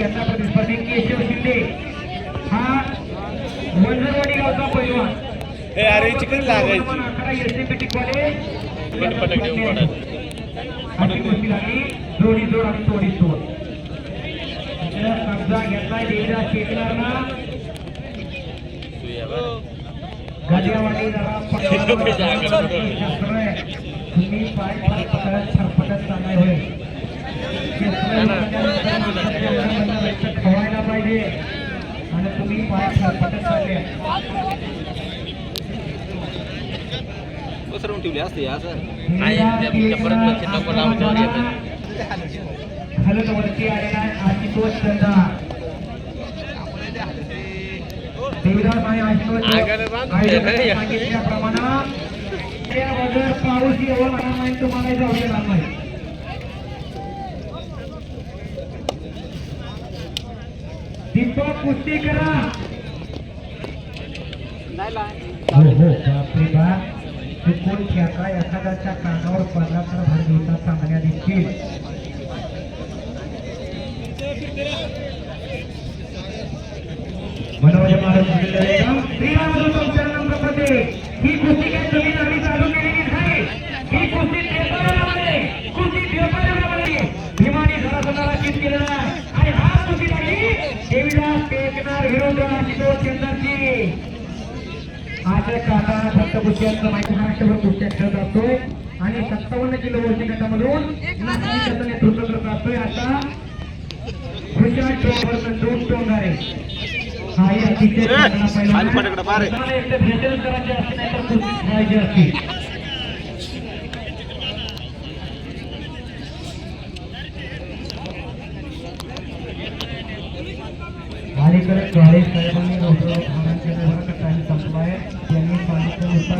यांना प्रतिस्पर्धी केशव शिंदे. हा वंजरवाडी गावचा पैलवान हे अरे चिकन लागायची. अकरा एसएमपीटी कॉलेज जोडी जोड आणि तोडी तोड. इथं कब्जा घेतलाय देवीरा शेतकऱ्यांना पटकन तुम्ही पाय फरफटत फरफटत चाललाय होय. पाहिजे आणि तुम्ही पाय फरफटत चालले. पसरवून ठेवली असते असं हलत वरती आलेला आहे आशुतोष चंदा देवीदास आणि आशुतोष सांगितल्याप्रमाणे त्या पाऊस नाही तुम्हाला जाऊ देणार नाही दीपक कुस्ती करा. हो हो बापरे बाप चुकून खेळता एखाद्याच्या कानावर पडला तर भाग घेता चांगल्या देखील मनोज महाराज ही कुस्ती आजच्या काळात फक्त माहिती महाराष्ट्रभर कुस्त्या खेळत आणि सत्तावन्न किलो वरती गटामधून त्याचं नेतृत्व करत असतोय. आता खुशाल टोंगावर दोन टोंगारे हा ही भेटेल करायचे असते नाही तर कुस्ती खेळायची असते. अलीकडे चाळीस साहेबांनी रोकडं धारण केलं होतं टाइम संपलाय त्यांनी सांगितल्यानुसार सहा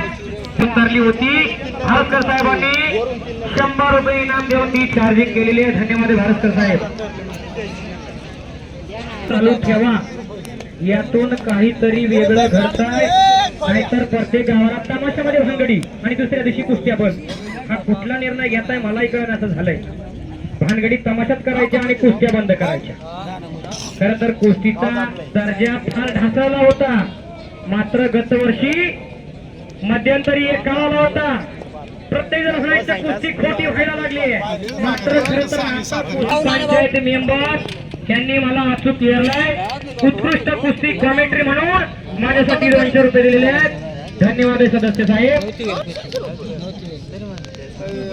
लढणाऱ्याकडं गावाला उतरली होती. भास्कर साहेबांनी शंभर रुपये इनाम देऊन ती चार्जिंग केलेली आहे. धन्यवाद भास्कर साहेब. चालू ठेवा. यातून काहीतरी वेगळं घडताय. नाहीतर प्रत्येक गावाला तमाशामध्ये भानगडी. आणि दुसऱ्या दिवशी कुस्त्या पण हा कुठला निर्णय घेताय मलाही कळण असं झालंय. भानगडी तमाशात करायच्या आणि कुस्त्या बंद करायच्या. खर तर कुस्तीचा दर्जा फार ढासळला होता. मात्र गतवर्षी मध्यंतरी एक काळाला होता प्रत्येक जण म्हणायचं कुस्ती खोटी व्हायला लागली मात्र खरं तर पंचायत मेंबर त्यांनी मला अचूक क्लिअरलाय उत्कृष्ट कुस्ती कॉमेंट्री म्हणून माझ्यासाठी दोनशे रुपये दिलेले आहेत धन्यवाद सदस्य साहेब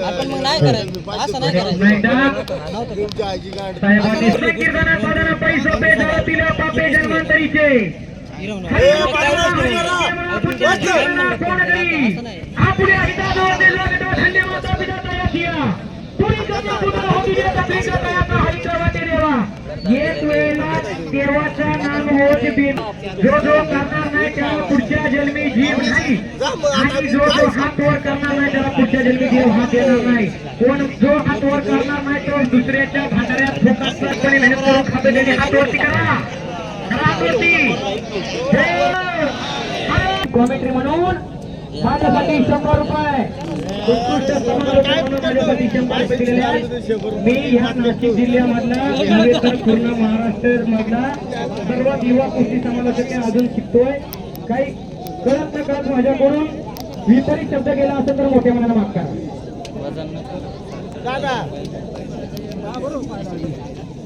आपण मग नाही करायचं असं नाही करायचं एकदा साहेबांनी पैसा पे जगातील पापे जन्मांतरीचे आपले हिताजवळ दिला गेला धन्यवाद अभिनेता यासिया पुरी कथा पुन्हा होती देता प्रिय कयाचा हरिक्रमाने देवा एक वेळेला देवाचा नाम होत बिन जो जो करणार नाही त्याला पुढच्या जन्मी जीव नाही. आणि जो जो हात वर करणार नाही त्याला पुढच्या जन्मी जीव हात देणार नाही. कोण जो हात वर करणार नाही तो दुसऱ्याच्या भांडाऱ्यात फोकासपणे मेहनत करून खातो त्याने हात वरती करा करा हात वरती कॉमेंट्री म्हणून माझ्यासाठी शंभर रुपये. उत्कृष्ट समालोचक म्हणून माझ्यासाठी शंभर रुपये दिलेले आहेत. मी ह्या नाशिक जिल्ह्यामधला नव्हे तर पूर्ण महाराष्ट्र मधला सर्वात युवा कुस्ती मी अजून शिकतोय. काही कळत न कळत माझ्याकडून विपरीत शब्द गेला असेल तर मोठ्या मनाला माफ करा. आणि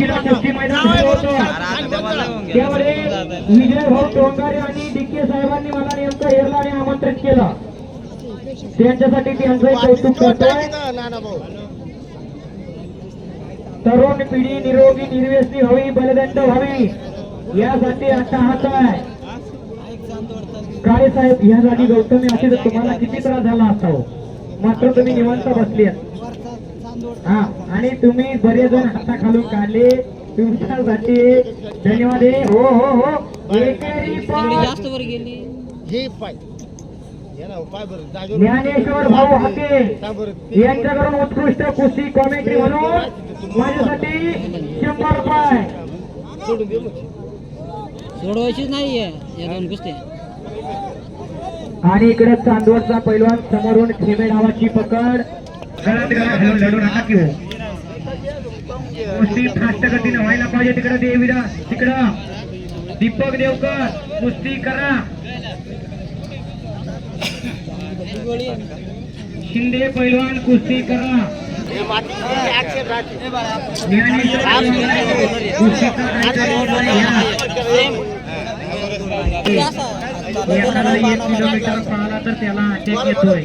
कुस्ती आशुतोष चंदन देवीदास शेखर यांच्याबरोबर नित्य साहेब आणि गिरे साहेब नित्य साहेब आणि गिरीराज किलो कुस्ती मैदान होतं. त्यामध्ये विजय भाऊ टोंगारे आणि डीके साहेबांनी मला नेमकं हेरला आणि आमंत्रित केलं. त्यांच्यासाठी त्यांचं कौतुक करतोय. तरुण पिढी निरोगी निर्व्यसनी व्हावी बलदंड व्हावी यासाठी अट्टहास आहे. काळे साहेब यासाठी गौतमी असे तर तुम्हाला किती त्रास झाला असता हो मात्र तुम्ही निवांत बसले हा आणि तुम्ही बरेच जण हाता खालून काढले. तुमच्यासाठी धन्यवाद हे हो हो. जास्त वर गेली. पाय. बरं. ज्ञानेश्वर भाऊ हाके. बरं. यांच्याकडून उत्कृष्ट कुस्ती कॉमेंट्री म्हणून माझ्यासाठी शंभर रुपये. सोडवायचीच नाहीये या दोन कुस्त्या. आणि इकडे चांदवडचा पैलवान समोरून खेमे नावाची पकड. लढू नका की कुस्ती फास्ट गतीने व्हायला पाहिजे तिकडं देवीरा तिकडं दीपक देवकर कुस्ती करा शिंदे पैलवान कुस्ती करा कुस्ती माती एखादा एक किलोमीटर पळाला तर त्याला अटॅक येतोय.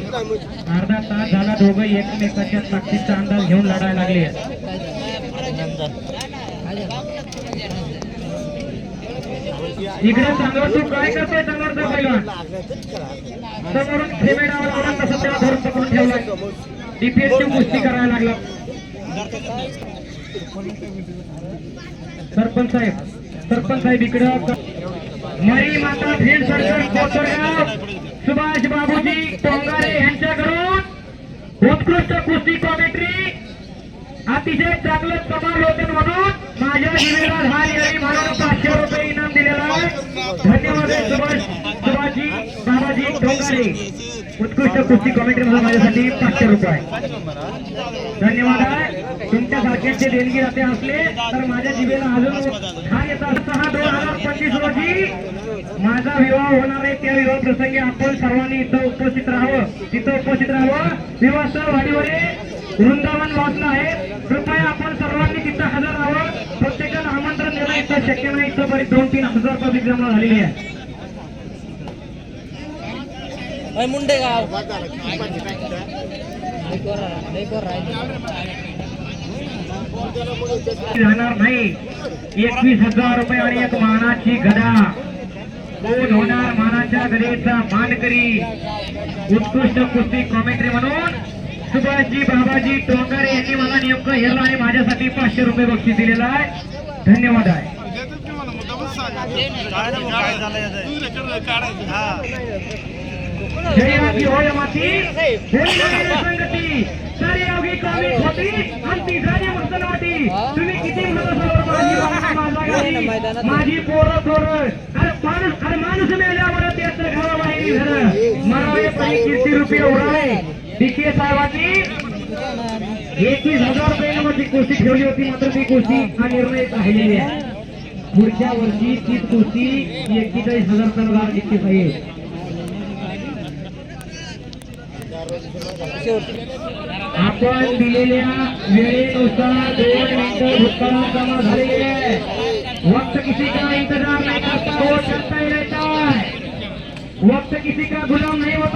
अर्धा तास झाला दोघं एकमेकाच्या ताकदीचा अंदाज घेऊन लढायला लागले. इकडे चांगला तू काय करतोय चांगला पहिला? समोरून खेमेडावर आला तसं त्याला धरून पकडून ठेवला डिफेन्सची कुस्ती करायला लागला. सरपंच साहेब सरपंच साहेब इकडं मरी माता भीम सरकार सुभाष बाबूजी टोंगारे यांच्याकडून उत्कृष्ट कुस्ती कॉमेंट्री अतिशय चांगलं कमाल होते म्हणून माझ्या जिल्ह्याला हा निर्णय मला पाचशे रुपये इनाम दिलेला आहे. धन्यवाद सुभाष सुभाषजी बाबाजी टोंगारे उत्कृष्ट कुस्ती कॉमेंट्री म्हणून माझ्यासाठी पाचशे रुपये. धन्यवाद आहे तुमच्या सारख्यांचे देणगी राहते असले तर माझ्या जिभेला अजून हा येतात सहा दोन हजार पंचवीस रोजी माझा विवाह होणार आहे. त्या विवाह प्रसंगी आपण सर्वांनी इथं उपस्थित राहावं. तिथं उपस्थित राहावं. विवाह सर वाडीवरे वृंदावन वाचलं आहे. कृपया आपण सर्वांनी तिथं हजर राहावं. प्रत्येकाला आमंत्रण देणं इथं शक्य नाही. इथं बरी दोन तीन हजार पब्लिक जमा झालेली आहे. मुंडे गाव. राहणार नाही. एकवीस हजार रुपये आणि एक मानाची गदा. कोण होणार मानाच्या गदेचा मानकरी? उत्कृष्ट कुस्ती कॉमेंट्री म्हणून सुभाषजी बाबाजी टोंगारे यांनी मला नेमकं हेरलं आणि माझ्यासाठी पाचशे रुपये बक्षीस दिलेलं आहे. धन्यवाद आहे. माती बोलणारी संगती होती आणि ती तुम्ही किती म्हणत माझी पोरं थोरं. अरे माणूस अरे माणूस मेल्यावर त्याचं घराबाहेर घर मरावे पाहिजे किती रुपये उराळे डीके साहेबांनी एकवीस हजार रुपये ती कुस्ती ठेवली होती मात्र ती कुस्ती हा निर्णय राहिलेली आहे. पुढच्या वर्षी तीच कुस्ती एक्केचाळीस हजार सरदार जिंकली पाहिजे आपण दिलेल्या वेळेनुसार दोन मिनिटं भूतकाळात जमा झालेली आहे. वक्त किसी का इंतजार नहीं करता? वो चलता ही रहता है वक्त किसी का गुलाम नहीं होता?